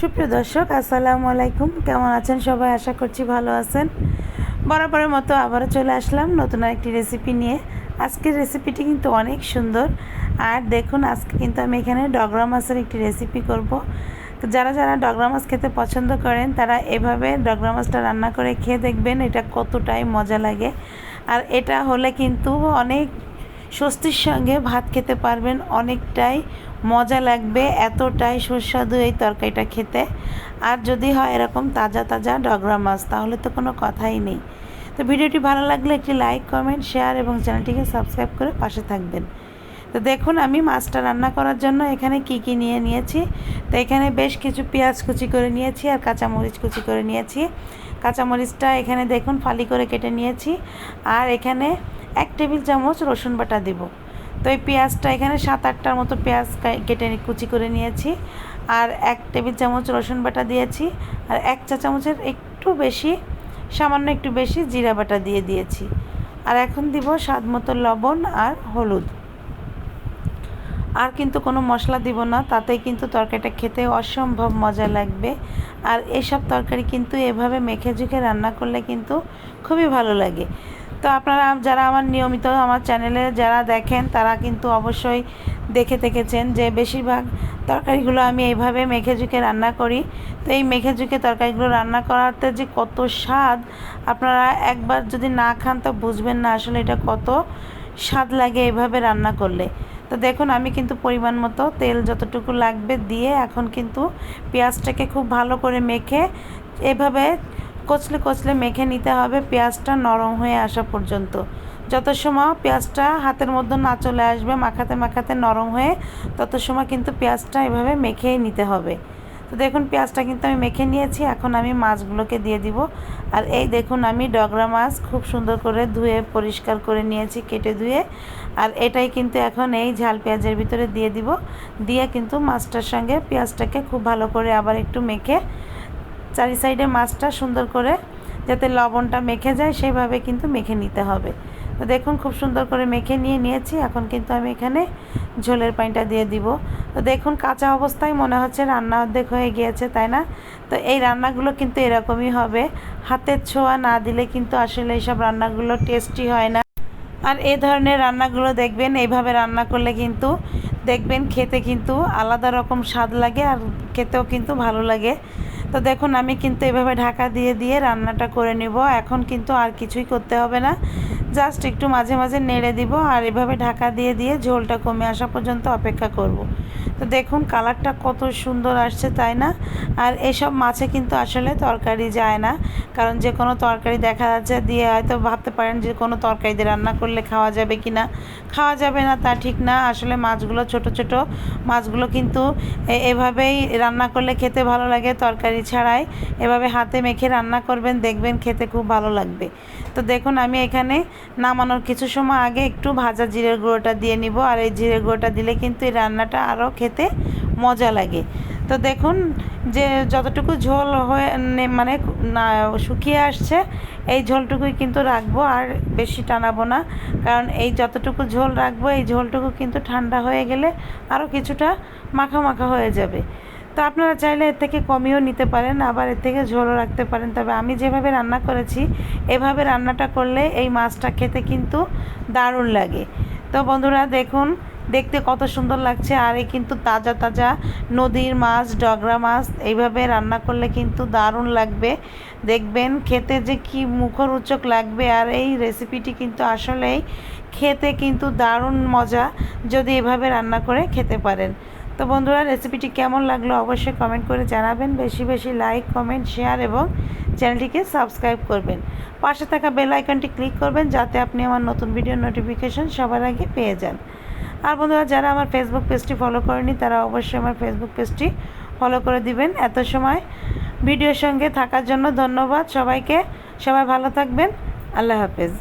সুপ্রিয় দর্শক, আসসালামু আলাইকুম। কেমন আছেন সবাই? আশা করছি ভালো আছেন। বরাবরের মতো আবারও চলে আসলাম নতুন একটি রেসিপি নিয়ে। আজকের রেসিপিটি কিন্তু অনেক সুন্দর। আর দেখুন, আজকে কিন্তু আমি এখানে ডগরা মাছের একটি রেসিপি করব। যারা যারা ডগরা মাছ খেতে পছন্দ করেন, তারা এভাবে ডগরা মাছটা রান্না করে খেয়ে দেখবেন এটা কতটাই মজা লাগে। আর এটা হলে কিন্তু অনেক স্বস্তির সঙ্গে ভাত খেতে পারবেন, অনেকটাই মজা লাগবে, এতটাই সুস্বাদু এই তরকারিটা খেতে। আর যদি হয় এরকম তাজা তাজা ডগরা মাছ, তাহলে তো কোনো কথাই নেই। তো ভিডিওটি ভালো লাগলে একটি লাইক, কমেন্ট, শেয়ার এবং চ্যানেলটিকে সাবস্ক্রাইব করে পাশে থাকবেন। তো দেখুন, আমি মাছটা রান্না করার জন্য এখানে কি কি নিয়ে নিয়েছি। তো এখানে বেশ কিছু পেঁয়াজ কুচি করে নিয়েছি আর কাঁচামরিচ কুচি করে নিয়েছি। কাঁচামরিচটা এখানে দেখুন ফালি করে কেটে নিয়েছি। আর এখানে এক টেবিল চামচ রসুন বাটা দেব। তো এই পেঁয়াজটা এখানে সাত আটটার মতো পেঁয়াজ কেটে কুচি করে নিয়েছি। আর এক টেবিল চামচ রসুন বাটা দিয়েছি। আর এক চা চামচের একটু বেশি, সামান্য একটু বেশি জিরা বাটা দিয়ে দিয়েছি। আর এখন দিব স্বাদ মতো লবণ আর হলুদ। আর কিন্তু কোনো মশলা দিব না তাতে কিন্তু তরকারিটা খেতে অসম্ভব মজা লাগবে। আর এসব তরকারি কিন্তু এভাবে মেখে ঝুঁকে রান্না করলে কিন্তু খুবই ভালো লাগে। তো আপনারা যারা আমার নিয়মিত আমার চ্যানেলে যারা দেখেন, তারা কিন্তু অবশ্যই দেখে দেখেছেন যে বেশিরভাগ তরকারিগুলো আমি এইভাবে মেখে ঝুঁকে রান্না করি। তো এই মেখে ঝুঁকে তরকারিগুলো রান্না করাতে যে কত স্বাদ, আপনারা একবার যদি না খান তো বুঝবেন না আসলে এটা কত স্বাদ লাগে এইভাবে রান্না করলে। তো দেখুন, আমি কিন্তু পরিমাণ মতো তেল যতটুকু লাগবে দিয়ে এখন কিন্তু পেঁয়াজটাকে খুব ভালো করে মেখে এভাবে কচলে কচলে মেখে নিতে হবে। পেঁয়াজটা নরম হয়ে আসা পর্যন্ত। যত সময় পেঁয়াজটা হাতের মধ্যে না চলে আসবে, মাখাতে মাখাতে নরম হয়ে তত সময় কিন্তু পেঁয়াজটা এভাবে মেখেই নিতে হবে। তো দেখুন, পেঁয়াজটা কিন্তু আমি মেখে নিয়েছি। এখন আমি মাছগুলোকে দিয়ে দিব। আর এই দেখুন, আমি ডগরা মাছ খুব সুন্দর করে ধুয়ে, পরিষ্কার করে নিয়েছি, কেটে ধুয়ে। আর এটাই কিন্তু এখন এই ঝাল পেঁয়াজের ভিতরে দিয়ে দিব। দিয়ে কিন্তু মাছটার সঙ্গে পেঁয়াজটাকে খুব ভালো করে আবার একটু মেখে চারি সাইডে মাছটা সুন্দর করে যাতে লবণটা মেখে যায়, সেভাবে কিন্তু মেখে নিতে হবে। তো দেখুন, খুব সুন্দর করে মেখে নিয়ে নিয়েছি। এখন কিন্তু আমি এখানে ঝোলের পানিটা দিয়ে দিব। তো দেখুন, কাঁচা অবস্থায় মনে হচ্ছে রান্না অর্ধেক হয়ে গিয়েছে, তাই না? তো এই রান্নাগুলো কিন্তু এরকমই হবে। হাতের ছোঁয়া না দিলে কিন্তু আসলে এইসব রান্নাগুলো টেস্টি হয় না। আর এই ধরনের রান্নাগুলো দেখবেন, এইভাবে রান্না করলে কিন্তু দেখবেন খেতে কিন্তু আলাদা রকম স্বাদ লাগে আর খেতেও কিন্তু ভালো লাগে। তো দেখুন, আমি কিন্তু এভাবে ঢাকা দিয়ে দিয়ে রান্নাটা করে নেব। এখন কিন্তু আর কিছুই করতে হবে না। জাস্ট একটু মাঝে মাঝে নেড়ে দিব আর এভাবে ঢাকা দিয়ে দিয়ে ঝোলটা কমে আসা পর্যন্ত অপেক্ষা করব। তো দেখুন কালারটা কত সুন্দর আসছে, তাই না? আর এসব মাছে কিন্তু আসলে তরকারি যায় না, কারণ যে কোনো তরকারি দেখা যাচ্ছে দিয়ে হয়তো ভাবতে পারেন যে কোনো তরকারি দিয়ে রান্না করলে খাওয়া যাবে কি না। খাওয়া যাবে না তা ঠিক না, আসলে মাছগুলো ছোট ছোট মাছগুলো কিন্তু এভাবেই রান্না করলে খেতে ভালো লাগে, তরকারি ছাড়াই এভাবে হাতে মেখে রান্না করবেন, দেখবেন খেতে খুব ভালো লাগবে। তো দেখুন আমি এখানে নামানোর কিছু সময় আগে একটু ভাজা জিরের গুঁড়োটা দিয়ে নিব, আর এই জিরের গুঁড়োটা দিলে কিন্তু এই রান্নাটা আরও খেতে মজা লাগে। তো দেখুন, যে যতটুকু ঝোল হয়ে মানে না, শুকিয়ে আসছে, এই ঝোলটুকুই কিন্তু রাখব আর বেশি টানাবো না। কারণ এই যতটুকু ঝোল রাখব, এই ঝোলটুকু কিন্তু ঠান্ডা হয়ে গেলে আরও কিছুটা মাখা মাখা হয়ে যাবে। তো আপনারা চাইলে এর থেকে কমিয়েও নিতে পারেন, আবার এর থেকে ঝোলও রাখতে পারেন। তবে আমি যেভাবে রান্না করেছি, এভাবে রান্নাটা করলে এই মাছটা খেতে কিন্তু দারুণ লাগে। তো বন্ধুরা, দেখুন, দেখতে কত সুন্দর লাগছে, আর এই কিন্তু তাজা তাজা নদীর মাছ, ডগরা মাছ, এইভাবে রান্না করলে কিন্তু দারুণ লাগবে। দেখবেন খেতে যে কি মুখরোচক লাগবে, আর এই রেসিপিটি কিন্তু আসলেই খেতে কিন্তু দারুণ মজা, যদি এভাবে রান্না করে খেতে পারেন। তো বন্ধুরা রেসিপিটি কেমন লাগল অবশ্যই কমেন্ট করে জানাবেন। বেশি বেশি লাইক কমেন্ট শেয়ার এবং চ্যানেলটিকে সাবস্ক্রাইব করবেন। পাশে থাকা বেল আইকনটি ক্লিক করবেন যাতে আপনি আমার নতুন ভিডিও নোটিফিকেশন সবার আগে পেয়ে যান। আর বন্ধুরা, যারা আমার ফেসবুক পেজটি ফলো করেনি তারা অবশ্যই আমার ফেসবুক পেজটি ফলো করে দিবেন। এত সময় ভিডিওর সঙ্গে থাকার জন্য ধন্যবাদ সবাইকে। সবাই ভালো থাকবেন। আল্লাহ হাফেজ।